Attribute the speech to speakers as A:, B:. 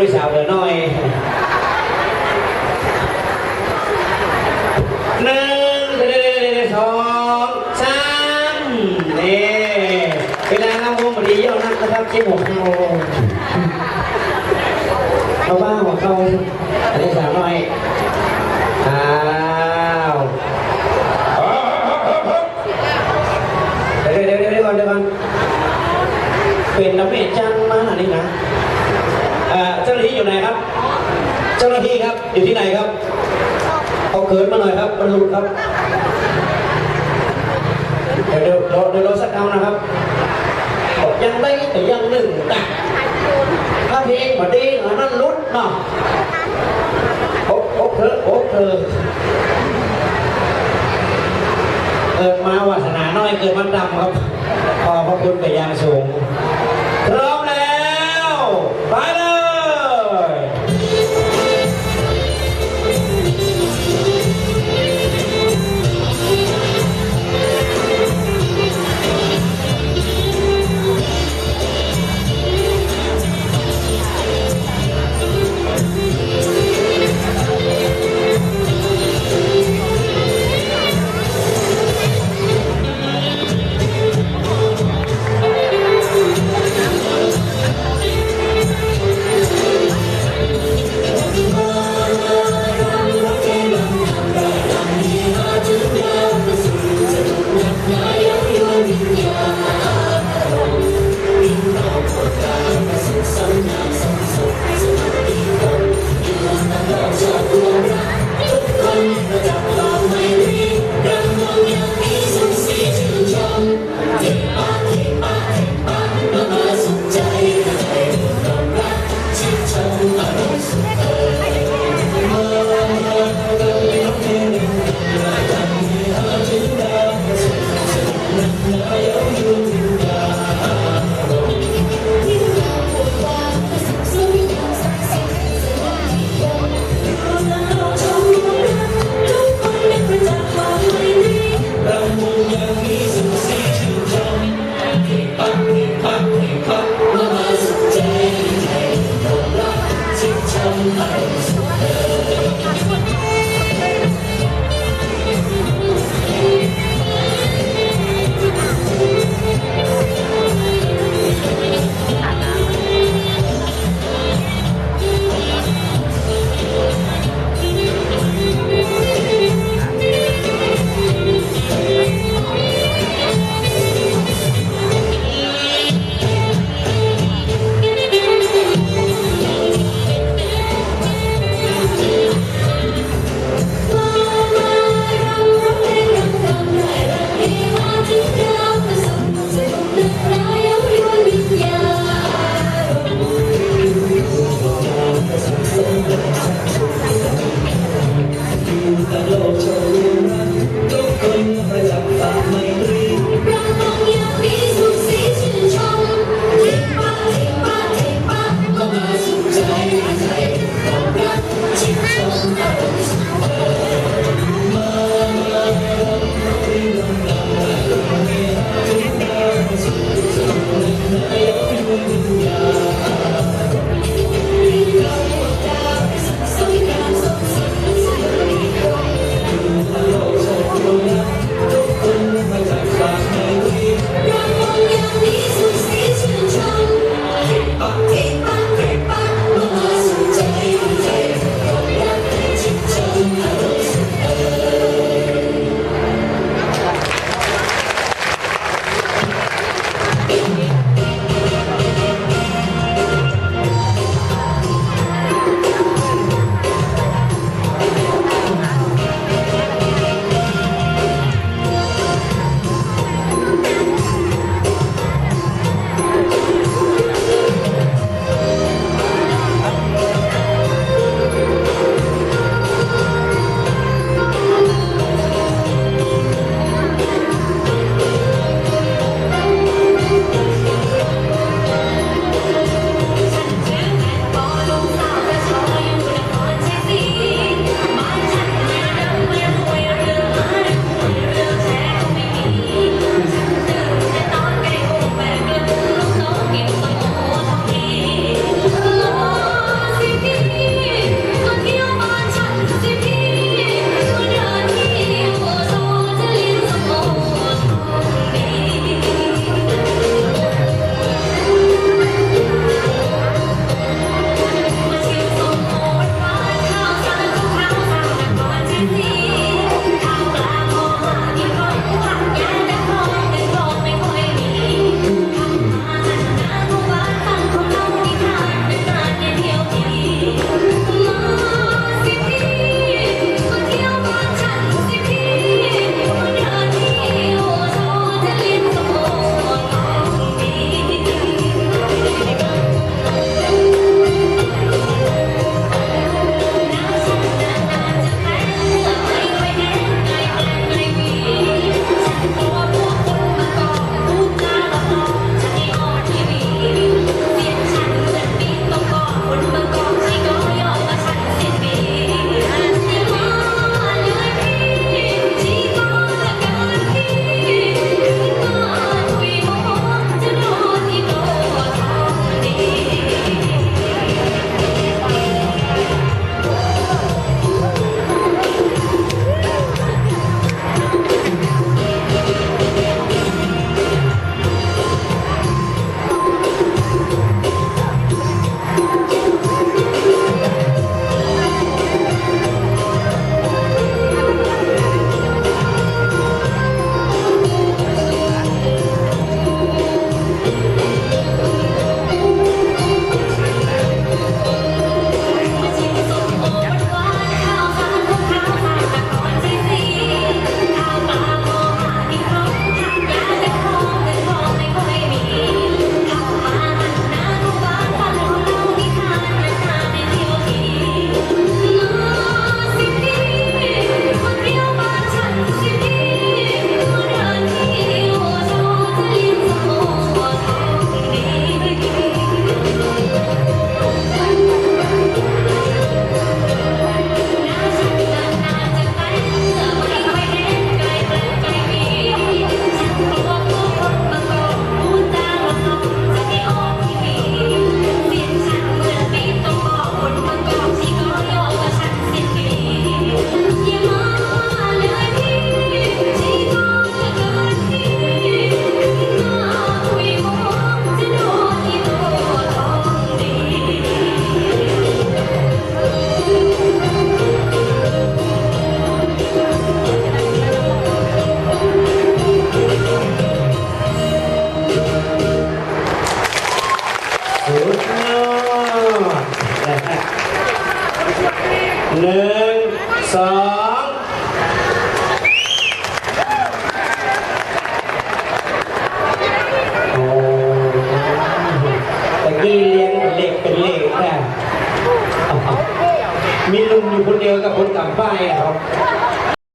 A: ด้วยสาวเหลือน้อยหนึ่งสองสามนี่เวลาน้ำวงพอดีเยอะนักนะครับเจ็บหัวเขาเอาบ้าหัวเขาเดี๋ยวสาวน้อยอ้าวเดี๋ยวเดี๋ยวเดี๋ยวเดี๋ยวก่อนเดี๋ยวก่อนเป็นน้ำเมจังมากนี่นะ เอ่อเจ้าหน้าที่อยู่ไหนครับ เจ้าหน้าที่ครับ อยู่ที่ไหนครับ เอาเขินมาหน่อยครับบรรลุครับ เดี๋ยวเดี๋ยวเดี๋ยวเรอสักครานะครับบอกยังได้แต่ยังหนึ่งตักถ้าเพลงมาดีอันนั้นลุ้นเนาะโอ๊ะโอ๊ะเธอโอ๊ะเธอเกิดมาวาสนาน้อยเกิดมันดำครับ ขอบพระคุณไปนอยังสูงพร้อ เ